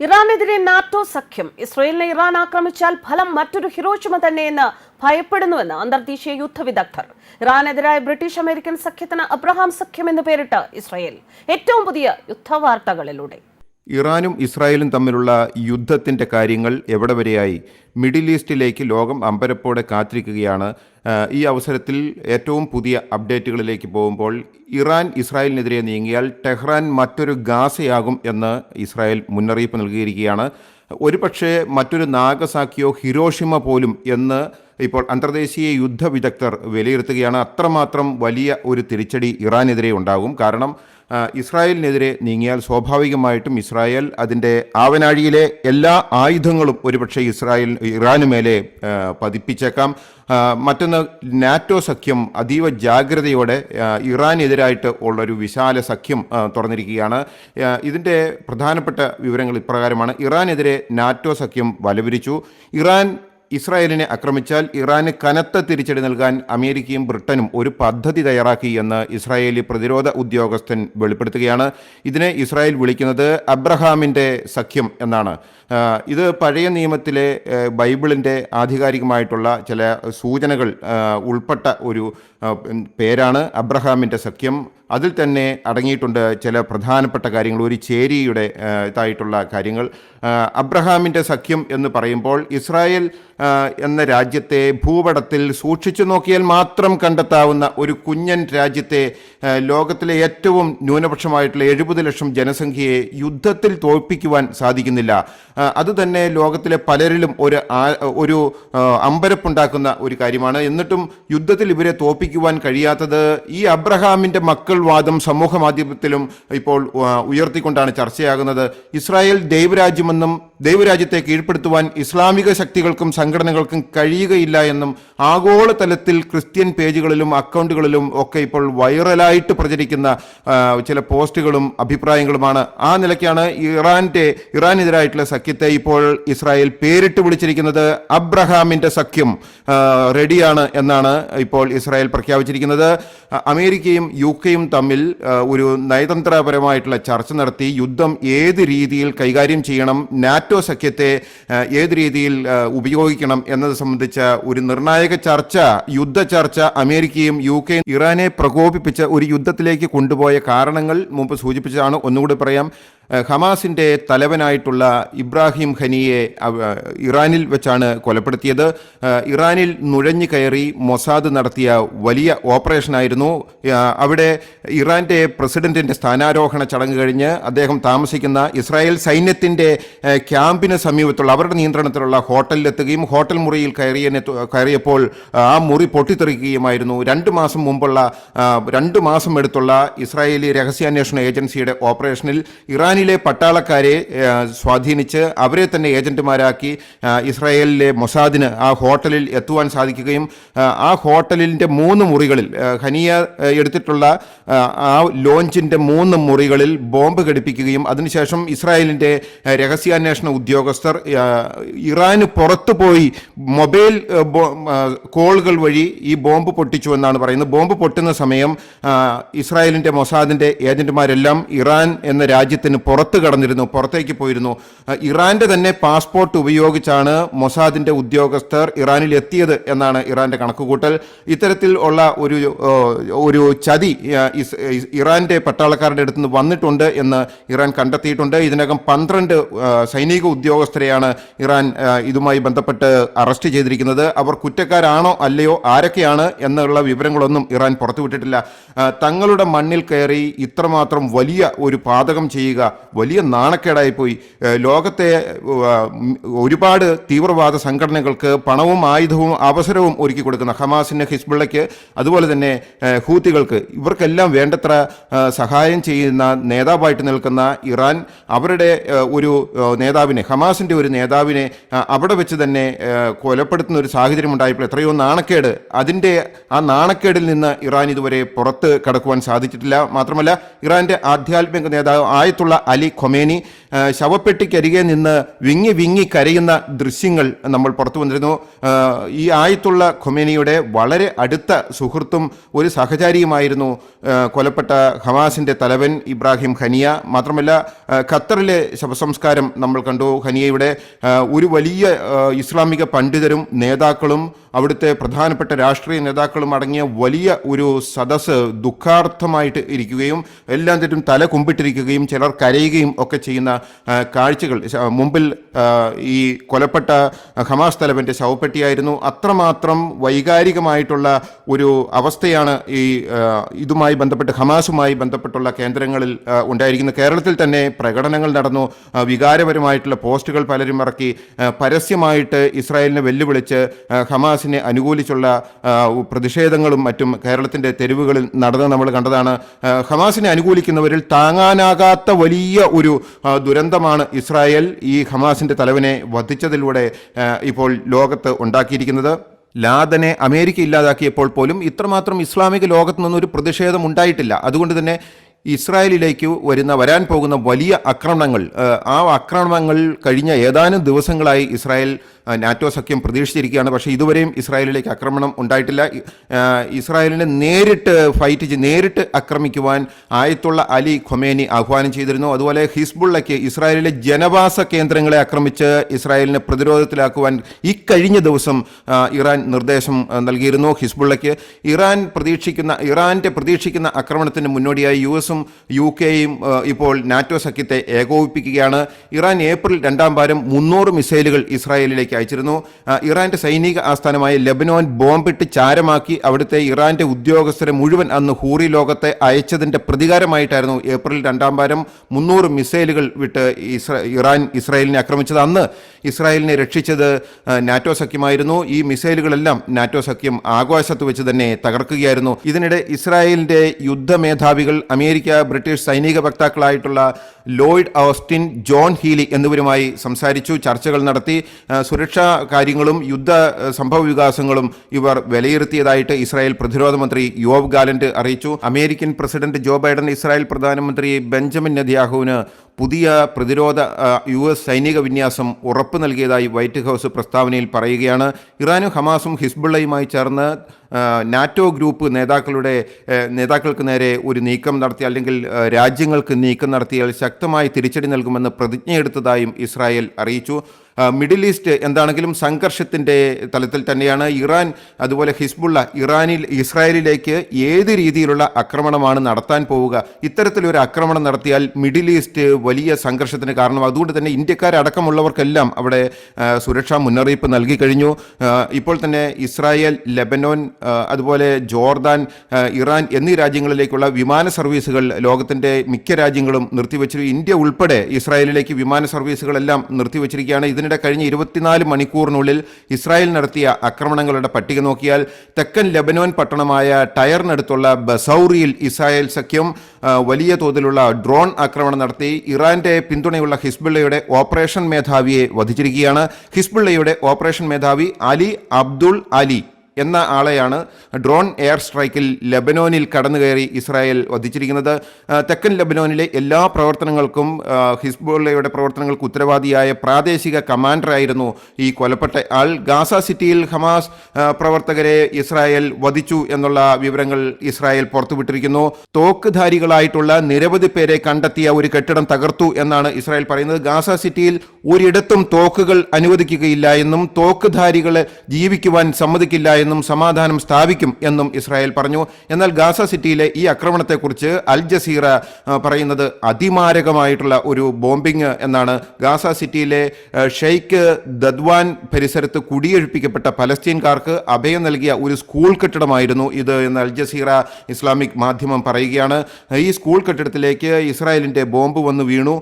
ഇറാനെതിരെ നാറ്റോ സഖ്യം. ഇസ്രയേലിനെ ഇറാൻ ആക്രമിച്ചാൽ ഫലം മറ്റൊരു ഹിരോഷിമ തന്നെയെന്ന് ഭയപ്പെടുന്നുവെന്ന് അന്തർദേശീയ യുദ്ധ വിദഗ്ധർ. ഇറാനെതിരായ ബ്രിട്ടീഷ് അമേരിക്കൻ സഖ്യത്തിന് അബ്രഹാം സഖ്യം എന്ന് പേരിട്ട് ഇസ്രയേൽ. ഏറ്റവും പുതിയ യുദ്ധവാർത്തകളിലൂടെ. ഇറാനും ഇസ്രായേലും തമ്മിലുള്ള യുദ്ധത്തിന്റെ കാര്യങ്ങൾ എവിടെ വരെയായി? മിഡിൽ ഈസ്റ്റിലേക്ക് ലോകം അമ്പരപ്പോടെ കാത്തിരിക്കുകയാണ്. ഈ അവസരത്തിൽ ഏറ്റവും പുതിയ അപ്ഡേറ്റുകളിലേക്ക് പോകുമ്പോൾ ഇറാൻ ഇസ്രായേലിനെതിരെ നീങ്ങിയാൽ ടെഹ്റാൻ മറ്റൊരു ഗാസയാകും എന്ന് ഇസ്രായേൽ മുന്നറിയിപ്പ് നൽകിയിരിക്കുകയാണ്. ഒരുപക്ഷെ മറ്റൊരു നാഗസാക്കിയോ ഹിരോഷിമ പോലും എന്ന് ഇപ്പോൾ അന്തർദേശീയ യുദ്ധ വിദഗ്ധർ വിലയിരുത്തുകയാണ്. അത്രമാത്രം വലിയ ഒരു തിരിച്ചടി ഇറാനെതിരെ ഉണ്ടാകും. കാരണം ഇസ്രായേലിനെതിരെ നീങ്ങിയാൽ സ്വാഭാവികമായിട്ടും ഇസ്രായേൽ അതിന്റെ ആവനാഴിയിലെ എല്ലാ ആയുധങ്ങളും ഒരുപക്ഷെ ഇസ്രായേൽ ഇറാന് മേലെ പതിപ്പിച്ചേക്കാം. മറ്റൊന്ന് നാറ്റോ സഖ്യം അതീവ ജാഗ്രതയോടെ ഇറാനെതിരായിട്ട് ഉള്ളൊരു വിശാല സഖ്യം തുറന്നിരിക്കുകയാണ്. ഇതിന്റെ പ്രധാനപ്പെട്ട വിവരങ്ങൾ ഇപ്രകാരമാണ്. ഇറാനെതിരെ നാറ്റോ സഖ്യം വലവിരിച്ചു. ഇറാൻ ഇസ്രായേലിനെ ആക്രമിച്ചാൽ ഇറാന് കനത്ത തിരിച്ചടി നൽകാൻ അമേരിക്കയും ബ്രിട്ടനും ഒരു പദ്ധതി തയ്യാറാക്കി എന്ന് ഇസ്രായേലി പ്രതിരോധ ഉദ്യോഗസ്ഥൻ വെളിപ്പെടുത്തുകയാണ്. ഇതിനെ ഇസ്രായേൽ വിളിക്കുന്നത് അബ്രഹാമിന്റെ സഖ്യം എന്നാണ്. ഇത് പഴയ നിയമത്തിലെ ബൈബിളിന്റെ ആധികാരികമായിട്ടുള്ള ചില സൂചനകൾ ഉൾപ്പെട്ട ഒരു പേരാണ് അബ്രഹാമിന്റെ സഖ്യം. അതിൽ തന്നെ അടങ്ങിയിട്ടുണ്ട് ചില പ്രധാനപ്പെട്ട കാര്യങ്ങൾ. ഒരു ചേരിയുടെ ഇതായിട്ടുള്ള കാര്യങ്ങൾ. അബ്രഹാമിന്റെ സഖ്യം എന്ന് പറയുമ്പോൾ ഇസ്രായേൽ എന്ന രാജ്യത്തെ ഭൂപടത്തിൽ സൂക്ഷിച്ചു നോക്കിയാൽ മാത്രം കണ്ടെത്താവുന്ന ഒരു കുഞ്ഞൻ രാജ്യത്തെ ലോകത്തിലെ ഏറ്റവും ന്യൂനപക്ഷമായിട്ടുള്ള എഴുപത് ലക്ഷം ജനസംഖ്യയെ യുദ്ധത്തിൽ തോൽപ്പിക്കുവാൻ സാധിക്കുന്നില്ല. അതുതന്നെ അത് തന്നെ ലോകത്തിലെ പലരിലും ഒരു ഒരു അമ്പരപ്പുണ്ടാക്കുന്ന ഒരു കാര്യമാണ്. എന്നിട്ടും യുദ്ധത്തിൽ ഇവരെ തോൽപ്പിക്കുവാൻ കഴിയാത്തത് ഈ അബ്രഹാമിന്റെ മക്കൾ വാദം സമൂഹ മാധ്യമത്തിലും ഇപ്പോൾ ഉയർത്തിക്കൊണ്ടാണ് ചർച്ചയാകുന്നത്. ഇസ്രായേൽ ദൈവരാജ്യമെന്നും ദൈവരാജ്യത്തെ കീഴ്പ്പെടുത്തുവാൻ ഇസ്ലാമിക ശക്തികൾക്കും സംഘടനകൾക്കും കഴിയുകയില്ല എന്നും ആഗോളതലത്തിൽ ക്രിസ്ത്യൻ പേജുകളിലും അക്കൗണ്ടുകളിലും ഒക്കെ ഇപ്പോൾ വൈറലായിട്ട് പ്രചരിക്കുന്ന ചില പോസ്റ്റുകളും അഭിപ്രായങ്ങളുമാണ്. ആ നിലയ്ക്കാണ് ഇറാന്റെ ഇറാനെതിരായിട്ടുള്ള സഖ്യത്തെ ഇപ്പോൾ ഇസ്രായേൽ പേരിട്ട് വിളിച്ചിരിക്കുന്നത് അബ്രഹാമിന്റെ സഖ്യം റെഡിയാണ് എന്നാണ് ഇപ്പോൾ ഇസ്രായേൽ പ്രഖ്യാപിച്ചിരിക്കുന്നത്. അമേരിക്കയും യു കെയും തമ്മിൽ ഒരു നയതന്ത്രപരമായിട്ടുള്ള ചർച്ച നടത്തി യുദ്ധം ഏത് രീതിയിൽ കൈകാര്യം ചെയ്യണം നാറ്റോ സഖ്യത്തെ ഏത് രീതിയിൽ ഉപയോഗിക്കണം എന്നത് സംബന്ധിച്ച ഒരു നിർണായക ചർച്ച യുദ്ധ ചർച്ച അമേരിക്കയും യു കെയും ഇറാനെ പ്രകോപിപ്പിച്ച ഒരു യുദ്ധത്തിലേക്ക് കൊണ്ടുപോയ കാരണങ്ങൾ മുമ്പ് സൂചിപ്പിച്ചതാണ്. ഒന്നുകൂടി പറയാം. ഹമാസിന്റെ തലവനായിട്ടുള്ള ഇബ്രാഹിം ഖനിയെ ഇറാനിൽ വെച്ചാണ് കൊലപ്പെടുത്തിയത്. ഇറാനിൽ നുഴഞ്ഞു കയറി മൊസാദ് നടത്തിയ വലിയ ഓപ്പറേഷനായിരുന്നു അവിടെ ഇറാന്റെ പ്രസിഡന്റിന്റെ സ്ഥാനാരോഹണ ചടങ്ങ് കഴിഞ്ഞ് അദ്ദേഹം താമസിക്കുന്ന ഇസ്രായേൽ സൈന്യത്തിന്റെ ക്യാമ്പിന് സമീപത്തുള്ള അവരുടെ നിയന്ത്രണത്തിലുള്ള ഹോട്ടലിലെത്തുകയും ഹോട്ടൽ മുറിയിൽ കയറിയ കയറിയപ്പോൾ ആ മുറി പൊട്ടിത്തെറിക്കുകയുമായിരുന്നു. രണ്ട് മാസം മുമ്പുള്ള രണ്ട് മാസം എടുത്തുള്ള ഇസ്രായേലി രഹസ്യാന്വേഷണ ഏജൻസിയുടെ ഓപ്പറേഷനിൽ ഇറാനിലെ പട്ടാളക്കാരെ സ്വാധീനിച്ച് അവരെ തന്നെ ഏജന്റുമാരാക്കി ഇസ്രായേലിലെ മൊസാദിന് ആ ഹോട്ടലിൽ എത്തുവാൻ സാധിക്കുകയും ആ, ഹോട്ടലിന്റെ മൂന്ന് മുറികളിൽ ഹനിയ എടുത്തിട്ടുള്ള ആ, ലോഞ്ചിന്റെ മൂന്ന് മുറികളിൽ ബോംബ് ഘടിപ്പിക്കുകയും അതിനുശേഷം ഇസ്രായേലിന്റെ രഹസ്യാന്വേഷണ ഉദ്യോഗസ്ഥർ ഇറാന് പുറത്തു പോയി മൊബൈൽ കോളുകൾ വഴി ഈ ബോംബ് പൊട്ടിച്ചു എന്നാണ് പറയുന്നത്. ബോംബ് പൊട്ടുന്ന സമയം ഇസ്രായേലിന്റെ മൊസാദിന്റെ ഏജന്റുമാരെല്ലാം ഇറാൻ എന്ന രാജ്യത്തിന് പുറത്ത് കടന്നിരുന്നു പുറത്തേക്ക് പോയിരുന്നു. ഇറാന്റെ തന്നെ പാസ്പോർട്ട് ഉപയോഗിച്ചാണ് മൊസാദിന്റെ ഉദ്യോഗസ്ഥർ ഇറാനിൽ എത്തിയത് എന്നാണ് ഇറാന്റെ കണക്കുകൂട്ടൽ. ഇത്തരത്തിൽ ഉള്ള ഒരു ഒരു ചതി ഇറാന്റെ പട്ടാളക്കാരുടെ അടുത്ത് നിന്ന് വന്നിട്ടുണ്ട് എന്ന് ഇറാൻ കണ്ടെത്തിയിട്ടുണ്ട്. ഇതിനകം പന്ത്രണ്ട് സൈനിക ഉദ്യോഗസ്ഥരെയാണ് ഇറാൻ ഇതുമായി ബന്ധപ്പെട്ട് അറസ്റ്റ് ചെയ്തിരിക്കുന്നത്. അവർ കുറ്റക്കാരാണോ അല്ലയോ ആരൊക്കെയാണ് എന്നുള്ള വിവരങ്ങളൊന്നും ഇറാൻ പുറത്തുവിട്ടിട്ടില്ല. തങ്ങളുടെ മണ്ണിൽ കയറി ഇത്രമാത്രം വലിയ ഒരു പാതകം ചെയ്യുക വലിയ നാണക്കേടായിപ്പോയി. ലോകത്തെ ഒരുപാട് തീവ്രവാദ സംഘടനകൾക്ക് പണവും ആയുധവും അവസരവും ഒരുക്കി കൊടുക്കുന്ന ഹമാസിന് ഹിസ്ബുള്ളയ്ക്ക് അതുപോലെ തന്നെ ഹൂത്തികൾക്ക് ഇവർക്കെല്ലാം വേണ്ടത്ര സഹായം ചെയ്യുന്ന നേതാവായിട്ട് നിൽക്കുന്ന ഇറാൻ അവരുടെ ഒരു നേതാവിനെ ഹമാസിന്റെ ഒരു നേതാവിനെ അവിടെ വെച്ച് തന്നെ കൊലപ്പെടുത്തുന്ന ഒരു സാഹചര്യം ഉണ്ടായപ്പോൾ എത്രയോ നാണക്കേട്. അതിന്റെ ആ നാണക്കേടിൽ നിന്ന് ഇറാൻ ഇതുവരെ പുറത്ത് കടക്കുവാൻ സാധിച്ചിട്ടില്ല. മാത്രമല്ല ഇറാന്റെ ആധ്യാത്മിക നേതാവ് ആയത്തുള്ള അലി ഖൊമേനി ശവപ്പെട്ടിക്കരികെ നിന്ന് വിങ്ങി വിങ്ങി കരയുന്ന ദൃശ്യങ്ങൾ നമ്മൾ പുറത്തു വന്നിരുന്നു. ഈ ആയത്തുള്ള ഖൊമേനിയുടെ വളരെ അടുത്ത സുഹൃത്തും ഒരു സഹചാരിയുമായിരുന്നു കൊലപ്പെട്ട ഹമാസിന്റെ തലവൻ ഇബ്രാഹിം ഖനിയ മാത്രമല്ല ഖത്തറിലെ ശവസംസ്കാരം നമ്മൾ കണ്ടു. ഖനിയയുടെ ഒരു വലിയ ഇസ്ലാമിക പണ്ഡിതരും നേതാക്കളും അവിടുത്തെ പ്രധാനപ്പെട്ട രാഷ്ട്രീയ നേതാക്കളും അടങ്ങിയ വലിയ ഒരു സദസ്സ് ദുഃഖാർത്ഥമായിട്ട് ഇരിക്കുകയും എല്ലാം തെറ്റും തല കുമ്പിട്ടിരിക്കുകയും ചിലർ കരയുകയും ഒക്കെ ചെയ്യുന്ന കാഴ്ചകൾ. മുമ്പിൽ ഈ കൊലപ്പെട്ട ഹമാസ് തലവന്റെ ശവപ്പെട്ടിയായിരുന്നു. അത്രമാത്രം വൈകാരികമായിട്ടുള്ള ഒരു അവസ്ഥയാണ് ഈ ഇതുമായി ബന്ധപ്പെട്ട് ഹമാസുമായി ബന്ധപ്പെട്ടുള്ള കേന്ദ്രങ്ങളിൽ ഉണ്ടായിരിക്കുന്ന ഉണ്ടായിരിക്കുന്നത്. കേരളത്തിൽ തന്നെ പ്രകടനങ്ങൾ നടന്നു. വികാരപരമായിട്ടുള്ള പോസ്റ്റുകൾ പലരും ഇറക്കി. പരസ്യമായിട്ട് ഇസ്രായേലിനെ വെല്ലുവിളിച്ച് ഹമാസിനെ അനുകൂലിച്ചുള്ള പ്രതിഷേധങ്ങളും മറ്റും കേരളത്തിന്റെ തെരുവുകളിൽ നടന്ന് നമ്മൾ കണ്ടതാണ്. ഹമാസിനെ അനുകൂലിക്കുന്നവരിൽ താങ്ങാനാകാത്ത വലിയ ഒരു ദുരന്തമാണ് ഇസ്രായേൽ ഈ ഹമാസിന്റെ തലവനെ വധിച്ചതിലൂടെ ഇപ്പോൾ ലോകത്ത് ഉണ്ടാക്കിയിരിക്കുന്നത്. ലാദനെ അമേരിക്ക ഇല്ലാതാക്കിയപ്പോൾ പോലും ഇത്രമാത്രം ഇസ്ലാമിക ലോകത്ത് നിന്നൊരു പ്രതിഷേധം ഉണ്ടായിട്ടില്ല. അതുകൊണ്ട് തന്നെ ഇസ്രായേലിലേക്ക് വരുന്ന വരാൻ പോകുന്ന വലിയ ആക്രമണങ്ങൾ ആ, ആക്രമണങ്ങൾ കഴിഞ്ഞ ഏതാനും ദിവസങ്ങളായി ഇസ്രായേൽ നാറ്റോ സഖ്യം പ്രതീക്ഷിച്ചിരിക്കുകയാണ്. പക്ഷേ ഇതുവരെയും ഇസ്രായേലിലേക്ക് ആക്രമണം ഉണ്ടായിട്ടില്ല. ഇസ്രായേലിനെ നേരിട്ട് ഫൈറ്റ് നേരിട്ട് ആക്രമിക്കുവാൻ ആയത്തുള്ള അലി ഖൊമേനി ആഹ്വാനം ചെയ്തിരുന്നു. അതുപോലെ ഹിസ്ബുള്ളയ്ക്ക് ഇസ്രായേലിലെ ജനവാസ കേന്ദ്രങ്ങളെ ആക്രമിച്ച് ഇസ്രായേലിനെ പ്രതിരോധത്തിലാക്കുവാൻ ഇക്കഴിഞ്ഞ ദിവസം ഇറാൻ നിർദ്ദേശം നൽകിയിരുന്നു ഹിസ്ബുള്ളയ്ക്ക്. ഇറാൻ പ്രതീക്ഷിക്കുന്ന ഇറാന്റെ പ്രതീക്ഷിക്കുന്ന ആക്രമണത്തിന് മുന്നോടിയായി യു എസും യു കെയും ഇപ്പോൾ നാറ്റോ സഖ്യത്തെ ഏകോപിപ്പിക്കുകയാണ്. ഇറാൻ ഏപ്രിൽ രണ്ടാം വാരം മുന്നൂറ് മിസൈലുകൾ ഇസ്രായേലിലേക്ക് അയച്ചിരുന്നു. ആ, ഇറാന്റെ സൈനിക ആസ്ഥാനമായ ലെബനോൻ ബോംബിട്ട് ചാരമാക്കി അവിടുത്തെ ഇറാന്റെ ഉദ്യോഗസ്ഥരെ മുഴുവൻ അന്ന് ഹൂറി ലോകത്തെ അയച്ചതിന്റെ പ്രതികാരമായിട്ടായിരുന്നു ഏപ്രിൽ രണ്ടാം വാരം മുന്നൂറ് മിസൈലുകൾ വിട്ട് ഇറാൻ ഇസ്രായേലിനെ ആക്രമിച്ചത്. അന്ന് ഇസ്രായേലിനെ രക്ഷിച്ചത് നാറ്റോ സഖ്യമായിരുന്നു. ഈ മിസൈലുകളെല്ലാം നാറ്റോ സഖ്യം ആകാശത്ത് വെച്ച് തന്നെ തകർക്കുകയായിരുന്നു. ഇതിനിടെ ഇസ്രായേലിന്റെ യുദ്ധമേധാവികൾ അമേരിക്ക ബ്രിട്ടീഷ് സൈനിക വക്താക്കളായിട്ടുള്ള ലോയിഡ് ഓസ്റ്റിൻ ജോൺ ഹീലി എന്നിവരുമായി സംസാരിച്ചു ചർച്ചകൾ നടത്തി. ആ, സുരക്ഷാ കാര്യങ്ങളും യുദ്ധ സംഭവ വികാസങ്ങളും ഇവർ വിലയിരുത്തിയതായിട്ട് ഇസ്രായേൽ പ്രതിരോധ മന്ത്രി യോവ് ഗാലന്റ് അറിയിച്ചു. American president Joe Biden Israel പ്രധാനമന്ത്രി ബെഞ്ചമിൻ നെതിയാഹുവിന് പുതിയ പ്രതിരോധ യു എസ് സൈനിക വിന്യാസം ഉറപ്പു നൽകിയതായി വൈറ്റ് ഹൗസ് പ്രസ്താവനയിൽ പറയുകയാണ്. ഇറാനും ഹമാസും ഹിസ്ബുള്ളയുമായി ചേർന്ന് നാറ്റോ ഗ്രൂപ്പ് നേതാക്കളുടെ നേതാക്കൾക്ക് നേരെ ഒരു നീക്കം നടത്തി അല്ലെങ്കിൽ രാജ്യങ്ങൾക്ക് നീക്കം നടത്തിയാൽ ശക്തമായി തിരിച്ചടി നൽകുമെന്ന് പ്രതിജ്ഞയെടുത്തതായും ഇസ്രായേൽ അറിയിച്ചു. മിഡിൽ ഈസ്റ്റ് എന്താണെങ്കിലും സംഘർഷത്തിന്റെ തലത്തിൽ തന്നെയാണ്. ഇറാൻ അതുപോലെ ഹിസ്ബുള്ള ഇറാനിൽ ഇസ്രായേലിലേക്ക് ഏത് രീതിയിലുള്ള ആക്രമണമാണ് നടത്താൻ പോവുക ഇത്തരത്തിലൊരു ആക്രമണം നടത്തിയാൽ മിഡിൽ ഈസ്റ്റ് വലിയ സംഘർഷത്തിന് കാരണം അതുകൊണ്ട് തന്നെ ഇന്ത്യക്കാരടക്കമുള്ളവർക്കെല്ലാം അവിടെ സുരക്ഷാ മുന്നറിയിപ്പ് നൽകി കഴിഞ്ഞു. ഇപ്പോൾ തന്നെ ഇസ്രായേൽ ലെബനോൻ അതുപോലെ ജോർദാൻ ഇറാൻ എന്നീ രാജ്യങ്ങളിലേക്കുള്ള വിമാന സർവീസുകൾ ലോകത്തിന്റെ മിക്ക രാജ്യങ്ങളും നിർത്തിവെച്ചിരിക്കും ഇന്ത്യ ഉൾപ്പെടെ ഇസ്രായേലിലേക്ക് വിമാന സർവീസുകളെല്ലാം നിർത്തിവെച്ചിരിക്കുകയാണ്. ഇതിനിടെ കഴിഞ്ഞ ഇരുപത്തിനാല് മണിക്കൂറിനുള്ളിൽ ഇസ്രായേൽ നടത്തിയ ആക്രമണങ്ങളുടെ പട്ടിക നോക്കിയാൽ തെക്കൻ ലെബനോൻ പട്ടണമായ ടയറിനടുത്തുള്ള ബസൌറിയിൽ ഇസ്രായേൽ സഖ്യം വലിയ തോതിലുള്ള ഡ്രോൺ ആക്രമണം നടത്തി ഇറാന്റെ പിന്തുണയുള്ള ഹിസ്ബുള്ളയുടെ ഓപ്പറേഷൻ മേധാവിയെ വധിച്ചിരിക്കുകയാണ്. ഹിസ്ബുള്ളയുടെ ഓപ്പറേഷൻ മേധാവി അലി അബ്ദുൾ അലി. എന്ന ആളെയാണ് ഡ്രോൺ എയർ സ്ട്രൈക്കിൽ ലബനോനിൽ കടന്നു കയറി ഇസ്രായേൽ വധിച്ചിരിക്കുന്നത്. തെക്കൻ ലബനോനിലെ എല്ലാ പ്രവർത്തനങ്ങൾക്കും ഹിസ്ബുള്ളയുടെ പ്രവർത്തനങ്ങൾക്ക് ഉത്തരവാദിയായ പ്രാദേശിക കമാൻഡറായിരുന്നു ഈ കൊലപ്പെട്ട ആൾ. ഗാസ സിറ്റിയിൽ ഹമാസ് പ്രവർത്തകരെ ഇസ്രായേൽ വധിച്ചു എന്നുള്ള വിവരങ്ങൾ ഇസ്രായേൽ പുറത്തുവിട്ടിരിക്കുന്നു. തോക്കുധാരികളായിട്ടുള്ള നിരവധി പേരെ കണ്ടെത്തിയ ഒരു കെട്ടിടം തകർത്തു എന്നാണ് ഇസ്രായേൽ പറയുന്നത്. ഗാസ സിറ്റിയിൽ ഒരിടത്തും തോക്കുകൾ അനുവദിക്കുകയില്ല എന്നും തോക്കുധാരികളെ ജീവിക്കുവാൻ സമ്മതിക്കില്ല എന്നും സമാധാനം സ്ഥാപിക്കും എന്നും ഇസ്രായേൽ പറഞ്ഞു. എന്നാൽ ഗാസ സിറ്റിയിലെ ഈ ആക്രമണത്തെക്കുറിച്ച് അൽ ജസീറ പറയുന്നത് അതിമാരകമായിട്ടുള്ള ഒരു ബോംബിംഗ് എന്നാണ്. ഗാസ സിറ്റിയിലെ ഷെയ്ഖ് ദദ്വാൻ പരിസരത്ത് കുടിയൊഴിപ്പിക്കപ്പെട്ട പലസ്തീൻകാർക്ക് അഭയം നൽകിയ ഒരു സ്കൂൾ കെട്ടിടമായിരുന്നു ഇത് എന്ന് അൽ ജസീറ ഇസ്ലാമിക് മാധ്യമം പറയുകയാണ്. ഈ സ്കൂൾ കെട്ടിടത്തിലേക്ക് ഇസ്രായേലിന്റെ ബോംബ് വന്ന് വീണു.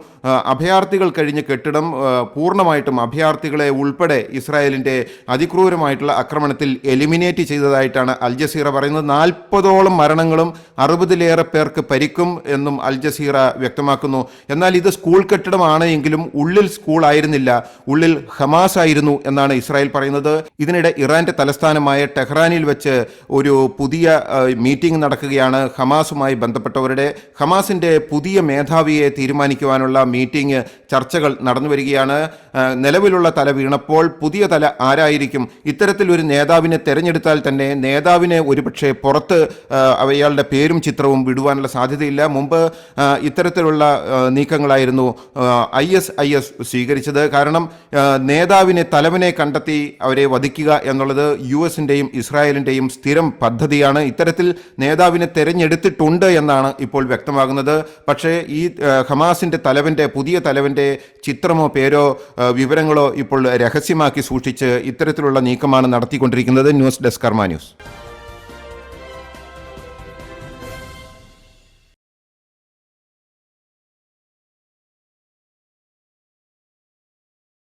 അഭയാർത്ഥികൾ കഴിഞ്ഞ കെട്ടിടം പൂർണമായിട്ടും അഭയാർത്ഥികളെ ഉൾപ്പെടെ ഇസ്രായേലിന്റെ അതിക്രൂരമായിട്ടുള്ള ആക്രമണത്തിൽ എലിമിനേറ്റ് ചെയ്തതായിട്ടാണ് അൽ ജസീറ പറയുന്നത്. നാൽപ്പതോളം മരണങ്ങളും അറുപതിലേറെ പേർക്ക് പരിക്കും എന്നും അൽ ജസീറ വ്യക്തമാക്കുന്നു. എന്നാൽ ഇത് സ്കൂൾ കെട്ടിടമാണ് എങ്കിലും ഉള്ളിൽ സ്കൂൾ ആയിരുന്നില്ല. ഉള്ളിൽ ഹമാസ് ആയിരുന്നു എന്നാണ് ഇസ്രായേൽ പറയുന്നത്. ഇതിനിടെ ഇറാന്റെ തലസ്ഥാനമായ ടെഹ്റാനിൽ വെച്ച് ഒരു പുതിയ മീറ്റിംഗ് നടക്കുകയാണ്. ഹമാസുമായി ബന്ധപ്പെട്ടവരുടെ ഹമാസിന്റെ പുതിയ മേധാവിയെ തീരുമാനിക്കുവാനുള്ള മീറ്റിംഗ് ചർച്ചകൾ നടന്നു വരികയാണ്. നിലവിലുള്ള തല വീണപ്പോൾ പുതിയ തല ആരായിരിക്കും? ഇത്തരത്തിൽ ഒരു നേതാവിനെ തെരഞ്ഞെടുത്താൽ തന്നെ നേതാവിനെ ഒരുപക്ഷെ പുറത്ത് അയാളുടെ പേരും ചിത്രവും വിടുവാനുള്ള സാധ്യതയില്ല. മുമ്പ് ഇത്തരത്തിലുള്ള നീക്കങ്ങളായിരുന്നു ഐ എസ് ഐ എസ് സ്വീകരിച്ചത്. കാരണം നേതാവിനെ തലവനെ കണ്ടെത്തി അവരെ വധിക്കുക എന്നുള്ളത് യു എസിന്റെയും ഇസ്രായേലിന്റെയും സ്ഥിരം പദ്ധതിയാണ്. ഇത്തരത്തിൽ നേതാവിനെ തെരഞ്ഞെടുത്തിട്ടുണ്ട് എന്നാണ് ഇപ്പോൾ വ്യക്തമാകുന്നത്. പക്ഷേ ഈ ഹമാസിന്റെ തലവന്റെ പുതിയ തലവന്റെ ചിത്രമോ പേരോ വിവരങ്ങളോ ഇപ്പോൾ രഹസ്യമാക്കി സൂക്ഷിച്ച് ഇത്തരത്തിലുള്ള നീക്കമാണ് നടത്തിക്കൊണ്ടിരിക്കുന്നത്. News Carlos